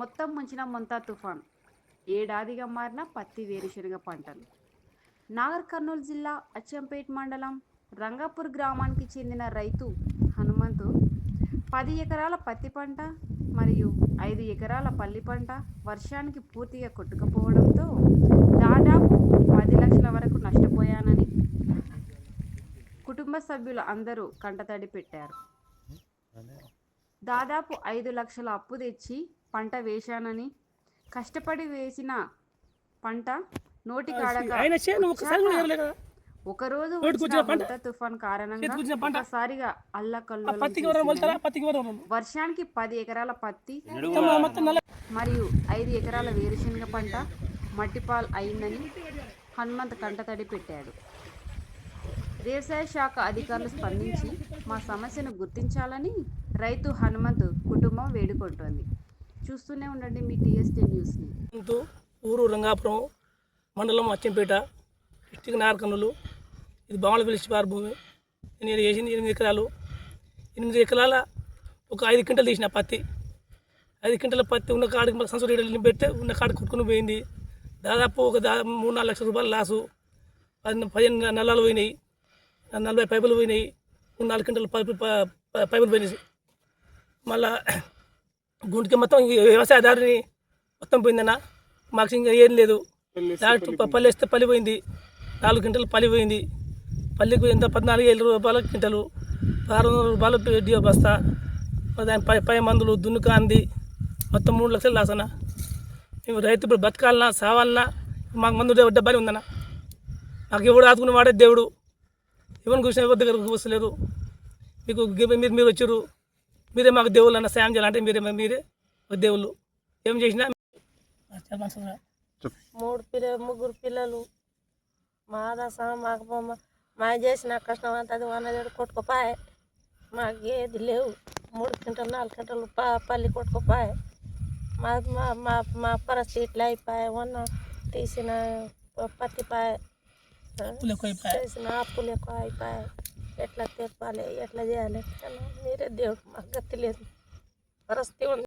మొత్తం ముంచిన మొంతా తుఫాన్. ఏడాదిగా మారిన పత్తి వేరుశనగ పంటలు. నాగర్ కర్నూలు జిల్లా అచ్చంపేట్ మండలం రంగాపూర్ గ్రామానికి చెందిన రైతు హనుమంతు పది ఎకరాల పత్తి పంట మరియు ఐదు ఎకరాల పల్లి పంట వర్షానికి పూర్తిగా కొట్టుకుపోవడంతో దాదాపు పది లక్షల వరకు నష్టపోయానని కుటుంబ సభ్యులు అందరూ కంటతడి పెట్టారు. దాదాపు ఐదు లక్షల అప్పు తెచ్చి పంట వేశానని కష్టపడి వేసిన పంట నోటి కాడక ఒకరోజు తుఫాన్ కారణంగా. ఒకసారిగా మొలరు. వర్షానికి పది ఎకరాల పత్తి మరియు ఐదు ఎకరాల వేరుశనగ పంట మట్టిపాల్ అయిందని హనుమంత్ కంటతడి పెట్టాడు. వ్యవసాయ శాఖ అధికారులు స్పందించి మా సమస్యను గుర్తించాలని రైతు హనుమంత్ కుటుంబం వేడుకుంటోంది. చూస్తూనే ఉండండి మీ టీఎస్టీ న్యూస్ని. ఊరు రంగాపురం మండలం అచ్చంపేట డిస్టిక్ నారకన్నులు ఇది బామల పిలిచి వారి భూమి. నేను వేసింది ఎనిమిది ఎకరాలు. ఎనిమిది ఎకరాల ఒక ఐదు క్వింటలు తీసిన పత్తి. ఐదు క్వింటల పత్తి ఉన్న కాడికి మళ్ళీ సంవత్సరం రేట్లు పెడితే ఉన్న కాడికి కొట్టుకుని పోయింది. దాదాపు ఒక దా మూడు నాలుగు లక్షల రూపాయలు లాసు. పది పదిహేను నల్లాలు పోయినాయి. నలభై పైపులు పోయినాయి. మూడు నాలుగు క్వింటల పైపు పైపులు పోయినాయి. మళ్ళీ గుంటికి మొత్తం వ్యవసాయదారుని మొత్తం పోయిందన్న. మాకు ఇంకా ఏం లేదు. పల్లి వేస్తే పల్లి పోయింది. నాలుగు గంటలు పల్లి పోయింది. పల్లికి ఎంత? పద్నాలుగు వేల రూపాయల క్వింటలు. ఆరు వందల రూపాయలు డియో బస్తా. దాని పై పై మందులు దున్నుక అంది. మొత్తం మూడు లక్షలు అన్న మేము రైతు ఇప్పుడు బతకాలన్నా సావాలన్నా మాకు మందు డబ్బ- డబ్బానే ఉందన్న. మాకు ఎవడు ఆదుకున్న వాడే దేవుడు. ఎవరిని కూర్చొని ఎవరి దగ్గరకు వస్తలేరు మీకు మీరు మీరు వచ్చారు మీరే మాకు దేవుళ్ళు అన్న సాయం చేయాలంటే మీరే మీరే దేవుళ్ళు. ఏం చేసినా మూడు పిల్ల ముగ్గురు పిల్లలు. మా దశ మాకు మా- మా చేసిన కష్టం అంతా అది వనదేడు కొట్టుకుపోయి. మాకు ఏది లేవు. మూడు గంటలు నాలుగు గంటలు ప పల్లి కొట్టుకుపోయి. మా మా మా మా పరిస్థితి ఇట్లా అయిపోయాయి. ఉన్న తీసిన ప- పత్తి పాయ అప్పులు ఎక్కువ అయిపోయాయి. చేసిన అప్పులు ఎక్కువ అయిపోయాయి ఎట్లా తెప్పాలి ఎట్లా చేయాలి అన్నా మీరే దేవుడు మాకు గతి లేదు పరిస్థితి ఉంది